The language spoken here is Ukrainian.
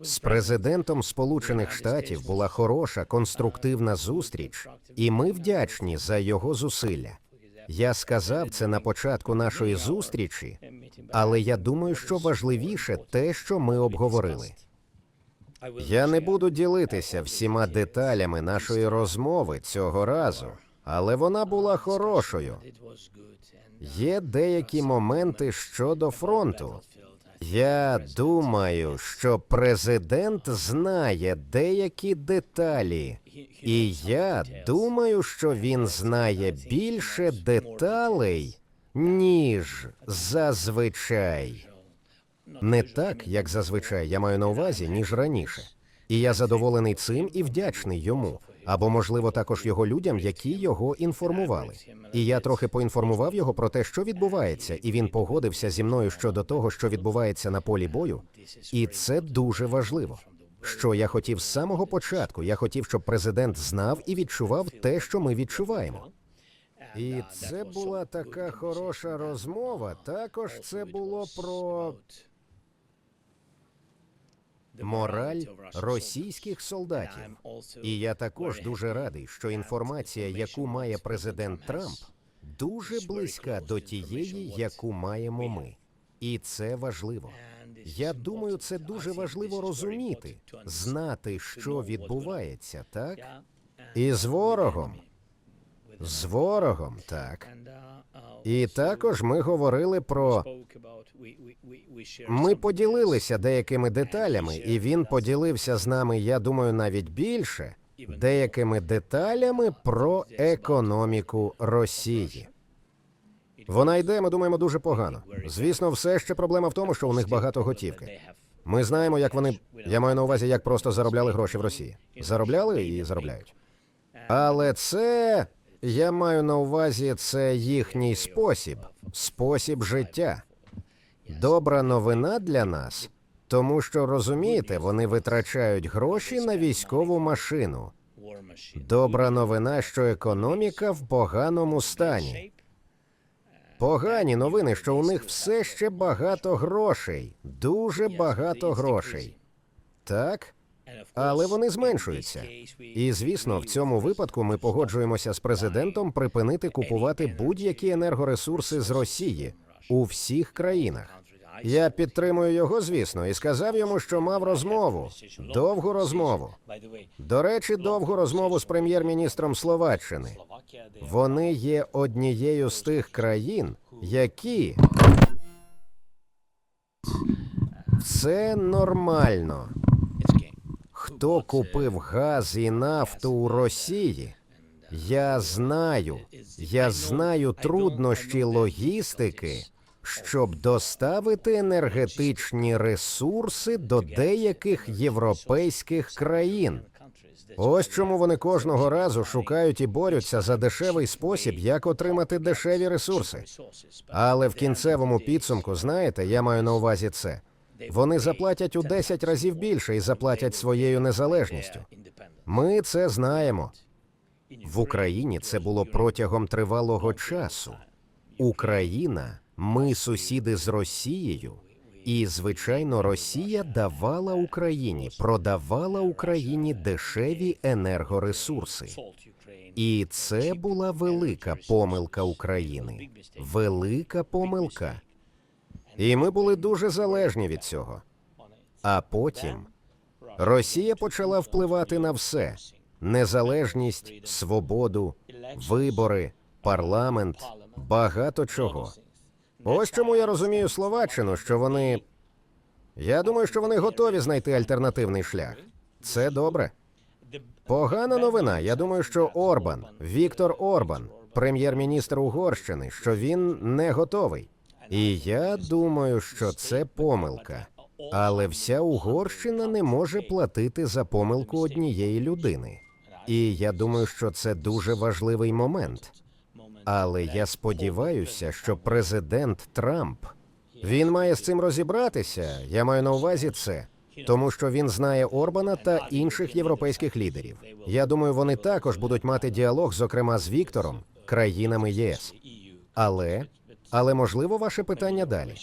З президентом Сполучених Штатів була хороша конструктивна зустріч, і ми вдячні за його зусилля. Я сказав це на початку нашої зустрічі, але я думаю, що важливіше те, що ми обговорили. Я не буду ділитися всіма деталями нашої розмови цього разу, але вона була хорошою. Є деякі моменти щодо фронту. Я думаю, що президент знає деякі деталі, і я думаю, що він знає більше деталей, ніж зазвичай. Не так, як зазвичай, я маю на увазі, ніж раніше. І я задоволений цим і вдячний йому. Або, можливо, також його людям, які його інформували. І я трохи поінформував його про те, що відбувається, і він погодився зі мною щодо того, що відбувається на полі бою. І це дуже важливо. Що я хотів з самого початку. Я хотів, щоб президент знав і відчував те, що ми відчуваємо. І це була така хороша розмова. Також це було про мораль російських солдатів. І я також дуже радий, що інформація, яку має президент Трамп, дуже близька до тієї, яку маємо ми. І це важливо. Я думаю, це дуже важливо розуміти, знати, що відбувається, так? І з ворогом. З ворогом, так. І також ми говорили про ми поділилися деякими деталями, і він поділився з нами, я думаю, навіть більше деякими деталями про економіку Росії. Вона йде, ми думаємо, дуже погано. Звісно, все ще проблема в тому, що у них багато готівки. Ми знаємо, як вони. Я маю на увазі, як просто заробляли гроші в Росії. Заробляли і заробляють. Але це я маю на увазі, це їхній спосіб, спосіб життя. Добра новина для нас, тому що розумієте, вони витрачають гроші на військову машину. Добра новина, що економіка в поганому стані. Погані новини, що у них все ще багато грошей, дуже багато грошей. Так, але вони зменшуються. І звісно, в цьому випадку ми погоджуємося з президентом припинити купувати будь-які енергоресурси з Росії у всіх країнах. Я підтримую його, звісно, і сказав йому, що мав розмову, довгу розмову. До речі, довгу розмову з прем'єр-міністром Словаччини. Вони є однією з тих країн, які це нормально. Хто купив газ і нафту у Росії? Я знаю, я знаю труднощі логістики, щоб доставити енергетичні ресурси до деяких європейських країн. Ось чому вони кожного разу шукають і борються за дешевий спосіб, як отримати дешеві ресурси. Але в кінцевому підсумку, знаєте, я маю на увазі це. Вони заплатять у 10 разів більше і заплатять своєю незалежністю. Ми це знаємо. В Україні це було протягом тривалого часу. Україна, ми сусіди з Росією, і звичайно, Росія давала Україні, продавала Україні дешеві енергоресурси. І це була велика помилка України. Велика помилка. І ми були дуже залежні від цього. А потім Росія почала впливати на все: незалежність, свободу, вибори, парламент, багато чого. Ось чому я розумію Словаччину, що вони. Я думаю, що вони готові знайти альтернативний шлях. Це добре. Погана новина. Я думаю, що Орбан, Віктор Орбан, прем'єр-міністр Угорщини, що він не готовий. І я думаю, що це помилка. Але вся Угорщина не може платити за помилку однієї людини. І я думаю, що це дуже важливий момент. Але я сподіваюся, що президент Трамп він має з цим розібратися. Я маю на увазі це, тому що він знає Орбана та інших європейських лідерів. Я думаю, вони також будуть мати діалог, зокрема з Віктором, країнами ЄС. Але, але можливо ваше питання далі.